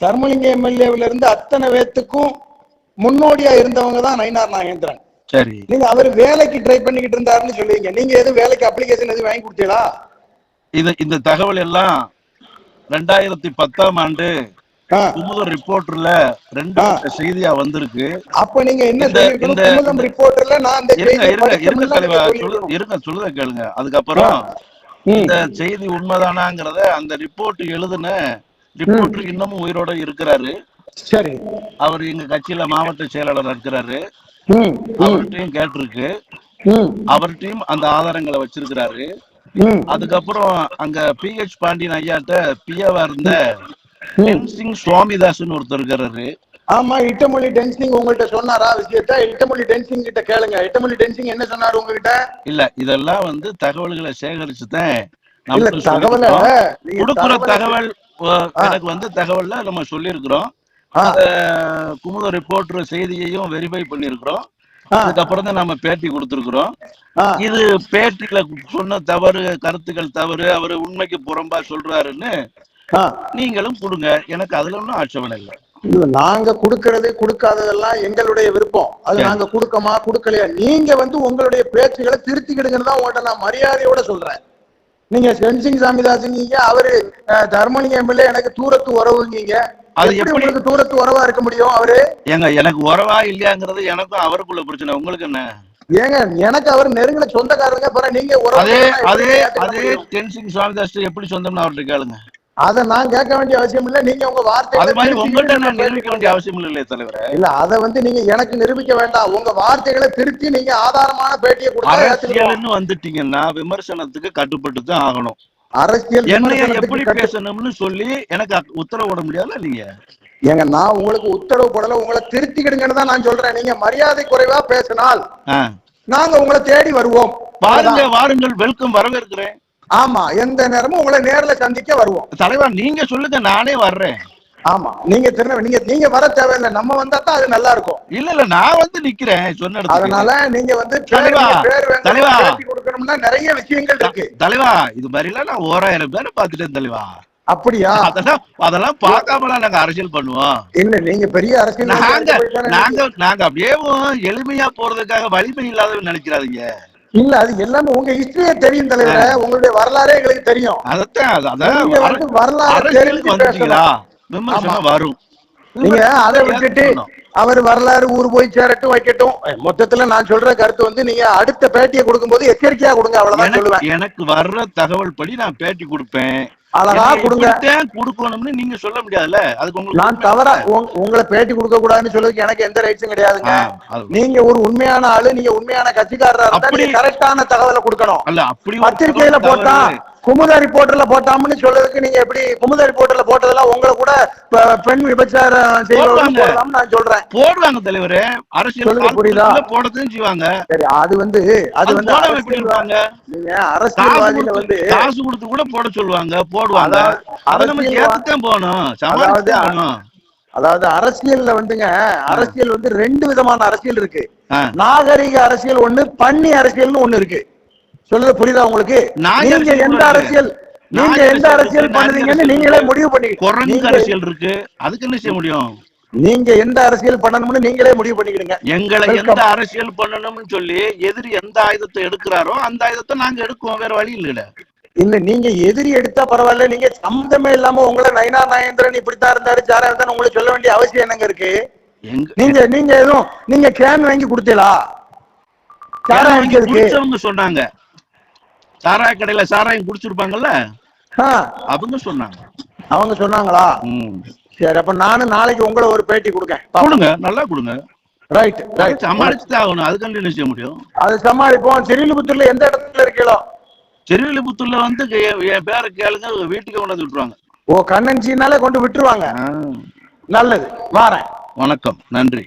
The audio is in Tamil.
தர்மலிங்க எம்எல்ஏவில இருந்து அத்தனை பேத்துக்கும் முன்னோடியா இருந்தவங்க தான் நயினார் நாகேந்திரன். சரி. நீங்க அவர் வேலைக்கு ட்ரை பண்ணிக்கிட்டு இருந்தாருன்னு சொல்லுவீங்க. நீங்க எதுவும் வேலைக்கு அப்ளிகேஷன் எதுவும் வாங்கி கொடுத்தீங்களா? இது இந்த தகவல் எல்லாம் ரெண்டாயிரத்தி பத்தாம் ஆண்டு. குமுதம் ரிப்போர்ட்டர்ல ரெண்டு செய்தியா வந்திருக்கு. அப்ப நீங்க என்ன குமுதம் ரிப்போர்ட்டர்ல நான் இந்த இருங்க தலைவா. இருங்க சொல்லுத கேளுங்க. அதுக்கப்புறம். இந்த செய்தி உண்மைதானாங்கிறத அந்த ரிப்போர்ட் எழுதுன ரிப்போர்ட்டர் இன்னமும் உயிரோட இருக்கிறாரு. சரி. அவர் எங்க கட்சியில மாவட்ட செயலாளர் இருக்கிறாரு அவர்கிட்டயும் கேட்டிருக்கு. அவர்கிட்டயும் அந்த ஆதாரங்களை வச்சிருக்கிறாரு. அதுக்கப்புறம் அங்க பிஹெச் பாண்டியன் ஐயாட்ட பிஏவா இருந்த. சிங் சுவாமிதாஸ்னு ஒருத்தர் இருக்கிறாரு. ஆமா இட்டமொழி டென்சிங் உங்கள்ட்ட சொன்னாரா விஷயத்த இட்டமொழி டென்சிங் கிட்ட கேளுங்க. இட்டமொழி டென்சிங் என்ன சொன்னாரு உங்ககிட்ட? இல்ல இதெல்லாம் வந்து தகவல்களை சேகரிச்சுதான் தகவல தகவலை- எனக்கு வந்து தகவல்ல நம்ம சொல்லியிருக்கிறோம். குமுத ரிப்போர்ட்டர் செய்தியையும் வெரிஃபை பண்ணியிருக்கிறோம். ஆ, அதுக்கப்புறம் தான் நம்ம பேட்டி கொடுத்துருக்குறோம். இது பேட்டியில சொன்ன தவறு கருத்துக்கள் தவறு அவர் உண்மைக்கு புறம்பா சொல்றாருன்னு. நீங்களும் கொடுங்க. எனக்கு அதுல ஒன்றும் ஆட்சேபனை இல்லை. இல்ல, நாங்க குடுக்கறது குடுக்காததெல்லாம் எங்களுடைய விருப்பம். அது. நாங்க குடுக்கமா குடுக்கலையா? நீங்க வந்து உங்களுடைய பேச்சுகளை திருத்திக்கிடுங்கன்னு தான் உங்கள்ட்ட நான் மரியாதையோட சொல்றேன். நீங்க சென்சிங் சாமிதாசுங்க அவரு தர்மலிங்க எம்எல்ஏ எனக்கு தூரத்து உறவுங்கீங்க அது எப்படி தூரத்து உறவா இருக்க முடியும் அவரு? ஏங்க எனக்கு உறவா இல்லையாங்கிறது எனக்கும் அவருக்குள்ள பிரச்சனை. உங்களுக்கு என்ன? ஏங்க எனக்கு அவர் நெருங்கின சொந்தக்காரங்க அப்புறம் நீங்க அதே அதே அதே? டென்சிங் சுவாமிதாஸ் எப்படி சொந்தம்னு அவர்கிட்ட கேளுங்க. அத நான் கேட்க வேண்டிய அவசியம் இல்ல. நீங்க உங்க வார்த்தைகளை அது மாதிரி நீங்க நான் நிரூபிக்க. வேண்டிய அவசியம் இல்லை தலைவரே. இல்ல அத வந்து நீங்க எனக்கு நிரூபிக்க வேண்டாம். உங்க வார்த்தைகளை திருத்தி நீங்க ஆதாரமான பேட்டியை கொடுத்தா வந்துட்டீங்கன்னா விமர்சனத்துக்கு கட்டுப்பட்டு தான் ஆகணும். அரசியல் என்னைய விமர்சனத்துக்கு எப்படி பேசணும்னு சொல்லி எனக்கு உத்தரவு போட முடியாதுல்ல நீங்க? ஏங்க நான் உங்களுக்கு உத்தரவு போடல. உங்களை திருத்திக்கிடுங்கன்னு தான் நான் சொல்றேன். நீங்க மரியாதை குறைவா பேசினால். நாங்க உங்களை தேடி வருவோம். அவ்வளவுதான். வாருங்கள். வெல்கம் வரவேற்கிறேன். ஆமா எந்த நேரமும் உங்களை நேர்ல சந்திக்க வருவோம். தலைவா நீங்க சொல்லுங்க நானே வர்றேன். ஆமா நீங்க திருநெ நீங்க நீங்க வர தேவையில்லை. நம்ம வந்தா தான் அது நல்லா இருக்கும். இல்ல இல்ல நான் வந்து நிக்கிறேன் சொன்ன. அதனால நீங்க வந்து தலைவா, கொடுக்கணும்னா நிறைய விஷயங்கள் இருக்கு. தலைவா இது மாதிரி எல்லாம் நான் ஓராயிரம் பேரை பார்த்துட்டேன் தலைவா. அப்படியா? அதெல்லாம் அதெல்லாம் பார்க்காமலாம் நாங்க அரசியல் பண்ணுவோம். இல்ல நீங்க பெரிய அரசியல் நாங்க நாங்க நாங்க அப்படியே எளிமையா போறதுக்காக வலிமை இல்லாதவங்க நினைக்கிறாதீங்க. இல்ல அது எல்லாமே உங்க ஹிஸ்டரியே தெரியும் தலைவர. உங்களுடைய வரலாறே எங்களுக்கு தெரியும். அதான் வரலாறு தெரிஞ்சு வரும். நீங்க அதை விட்டுட்டு. அவர் வரலாறு ஊர் போய் சேரட்டும் வைக்கட்டும். மொத்தத்துல நான் சொல்ற கருத்து வந்து நீங்க அடுத்த பேட்டியை கொடுக்கும்போது எச்சரிக்கையா கொடுங்க அவ்வளவுதான் சொல்லுவேன். எனக்கு வர்ற தகவல் படி நான் பேட்டி கொடுப்பேன். அழகா கொடுங்க. கொடுக்கணும்னு நீங்க சொல்ல முடியாதுல்ல? அதுக்கு உங்களுக்கு நான் தவறா உங்க- உங்களை பேட்டி கொடுக்க கூடாதுன்னு சொல்றதுக்கு எனக்கு எந்த ரைட்ஸும் கிடையாதுங்க. நீங்க ஒரு உண்மையான ஆளு நீங்க உண்மையான கட்சிக்காரரா இருந்தா அப்படி- நீங்க கரெக்டான தகவலை கொடுக்கணும். அல்ல அப்படி ஒரு பத்திரிகையில போட்டா. குமுதா ரிப்போர்ட்டர்ல போட்டாம்னு சொல்றதுக்கு நீங்க எப்படி குமுதா ரிப்போர்ட்டர்ல போட்டதெல்லாம் உங்களை கூட பெண் விபச்சாரம். போடலாம்னு நான் சொல்றேன். போடுவாங்க தலைவரே. அரசியல் புரியுதா? போடத்தான் செய்வாங்க. சரி அது வந்து அது வந்து நீங்க அரசியல்வாதியில வந்து காசு கொடுத்து கூட போட சொல்லுவாங்க போடுவாங்க. அதை நம்ம கேட்டுத்தான் போகணும். அதாவது அதாவது அரசியல்ல வந்துங்க அரசியல் வந்து ரெண்டு விதமான அரசியல் இருக்கு. நாகரிக அரசியல் ஒண்ணு பண்ணி அரசியல்னு ஒண்ணு இருக்கு. சொல்றது புரியுதா உங்களுக்கு? நீங்க எந்த அரசியல் நீங்க எந்த அரசியல் அரசியல் நீங்களே. முடிவு பண்ணி குரங்கு அரசியல் இருக்கு. அதுக்கு என்ன செய்ய முடியும்? நீங்க எந்த அரசியல் பண்ணணும்னு நீங்களே முடிவு பண்ணிக்கிடுங்க. எங்களை. எந்த அரசியல் பண்ணணும்னு சொல்லி எதிரி எந்த ஆயுதத்தை எடுக்கிறாரோ அந்த ஆயுதத்தை நாங்க எடுக்குவோம். வேற வழி இல்ல இல்ல நீங்க எதிரி எடுத்தா பரவாயில்ல. நீங்க சம்மந்தமே இல்லாம உங்களை நயனா நாயந்திரன் இப்படித்தான் இருந்தாரு சாரா இருந்தாரு உங்களுக்கு சொல்ல வேண்டிய அவசியம் என்னங்க இருக்கு? நீங்க நீங்க எதுவும் நீங்க கேன் வாங்கி கொடுத்தீங்களா? சொன்னாங்க சாராய கடையில சாராயம் குடிச்சிருப்பாங்கல்ல? ஆ, அவங்க சொன்னாங்க. அவங்க சொன்னாங்களா. சரி அப்ப நானும் நாளைக்கு உங்களை ஒரு பேட்டி கொடுக்கேன். கொடுங்க நல்லா கொடுங்க. ரைட் ரைட் சமாளிச்சு ஆகணும். அதுக்கு என்ன செய்ய முடியும். அது சமாளிப்போம். சிறிலிபுத்தூர்ல எந்த இடத்துல இருக்கீங்களோ? திருவில்லிபுத்தூர்ல வந்து என் பேரை கேளுங்க வீட்டுக்கு கொண்டாந்து விட்டுருவாங்க. ஓ கண்ணன்சினாலே கொண்டு விட்டுருவாங்க. நல்லது. வாரேன். வணக்கம். நன்றி.